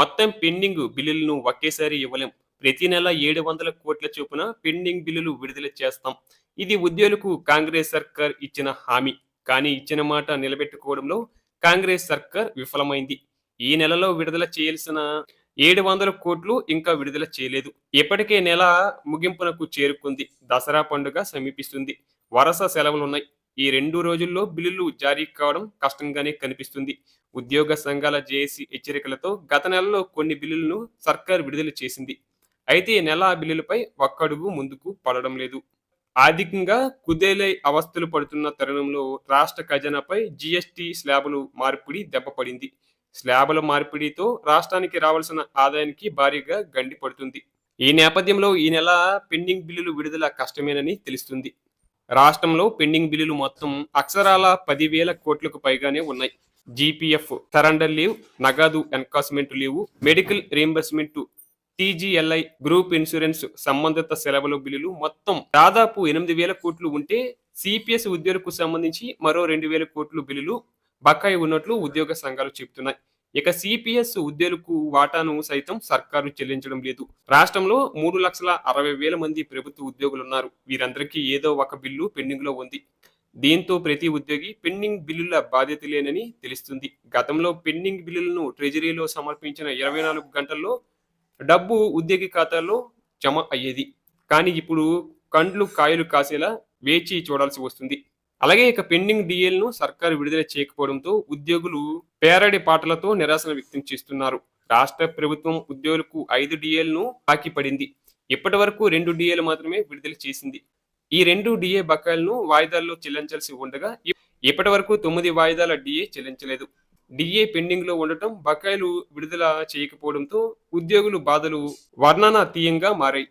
మొత్తం పెండింగ్ బిల్లులను ఒకేసారి ఇవ్వలేం. ప్రతి నెల ఏడు వందల కోట్ల చొప్పున పెండింగ్ బిల్లులు విడుదల చేస్తాం. ఇది ఉద్యోగులకు కాంగ్రెస్ సర్కార్ ఇచ్చిన హామీ. కానీ ఇచ్చిన మాట నిలబెట్టుకోవడంలో కాంగ్రెస్ సర్కార్ విఫలమైంది. ఈ నెలలో విడుదల చేయాల్సిన ఏడు వందల కోట్లు ఇంకా విడుదల చేయలేదు. ఇప్పటికే నెల ముగింపునకు చేరుకుంది. దసరా పండుగ సమీపిస్తుంది. వరుస సెలవులున్నాయి. ఈ రెండు రోజుల్లో బిల్లులు జారీ కావడం కష్టంగానే కనిపిస్తుంది. ఉద్యోగ సంఘాల జేఏసీ హెచ్చరికలతో గత నెలలో కొన్ని బిల్లులను సర్కార్ విడుదల చేసింది. అయితే ఈ నెల ఆ బిల్లులపై ఒక్కడుగు ముందుకు పడడం లేదు. ఆర్థికంగా కుదేలై అవస్థలు పడుతున్న తరుణంలో రాష్ట్ర ఖజానాపై జీఎస్టీ స్లాబులు మార్పిడి దెబ్బపడింది స్లాబుల మార్పిడితో రాష్ట్రానికి రావాల్సిన ఆదాయానికి భారీగా గండి పడుతుంది. ఈ నేపథ్యంలో ఈ నెల పెండింగ్ బిల్లులు విడుదల కష్టమేనని తెలుస్తుంది. రాష్ట్రంలో పెండింగ్ బిల్లులు మొత్తం అక్షరాల పదివేల కోట్లకు పైగానే ఉన్నాయి. జీపీఎఫ్ సరెండర్ లీవ్ నగదు encashment leave medical reimbursement TGLI group insurance సంబంధిత సెలవుల బిల్లులు మొత్తం దాదాపు ఎనిమిది వేల కోట్లు ఉంటే సిపిఎస్ ఉద్యోగులకు సంబంధించి మరో రెండు వేల కోట్లు బిల్లులు బకాయి ఉన్నట్లు ఉద్యోగ సంఘాలు చెబుతున్నాయి. ఇక సిపిఎస్ ఉద్యోగులకు వాటాను సైతం సర్కారు చెల్లించడం లేదు. రాష్ట్రంలో మూడు లక్షల అరవై వేల మంది ప్రభుత్వ ఉద్యోగులు ఉన్నారు. వీరందరికీ ఏదో ఒక బిల్లు పెండింగ్లో ఉంది. దీంతో ప్రతి ఉద్యోగి పెండింగ్ బిల్లుల బాధ్యత లేనని తెలుస్తుంది. గతంలో పెండింగ్ బిల్లులను ట్రెజరీలో సమర్పించిన ఇరవై నాలుగు గంటల్లో డబ్బు ఉద్యోగి ఖాతాలో జమ అయ్యేది. కానీ ఇప్పుడు కండ్లు కాయలు కాసేలా వేచి చూడాల్సి వస్తుంది. అలాగే ఇక పెండింగ్ డిఎల్ను సర్కారు విడుదల చేయకపోవడంతో ఉద్యోగులు పేరడి పాటలతో నిరాశన వ్యక్తం చేస్తున్నారు. రాష్ట్ర ప్రభుత్వం ఉద్యోగులకు ఐదు డిఎల్ను బాకీ పడింది. ఇప్పటి వరకు రెండు డిఏలు మాత్రమే విడుదల చేసింది. ఈ రెండు డిఏ బకాయిలను వాయిదాల్లో చెల్లించాల్సి ఉండగా ఇప్పటి వరకు తొమ్మిది వాయిదాల డిఏ చెల్లించలేదు. డిఏ పెండింగ్లో ఉండటం బకాయిలు విడుదల చేయకపోవడంతో ఉద్యోగులు బాధలు వర్ణనాతీయంగా మారాయి.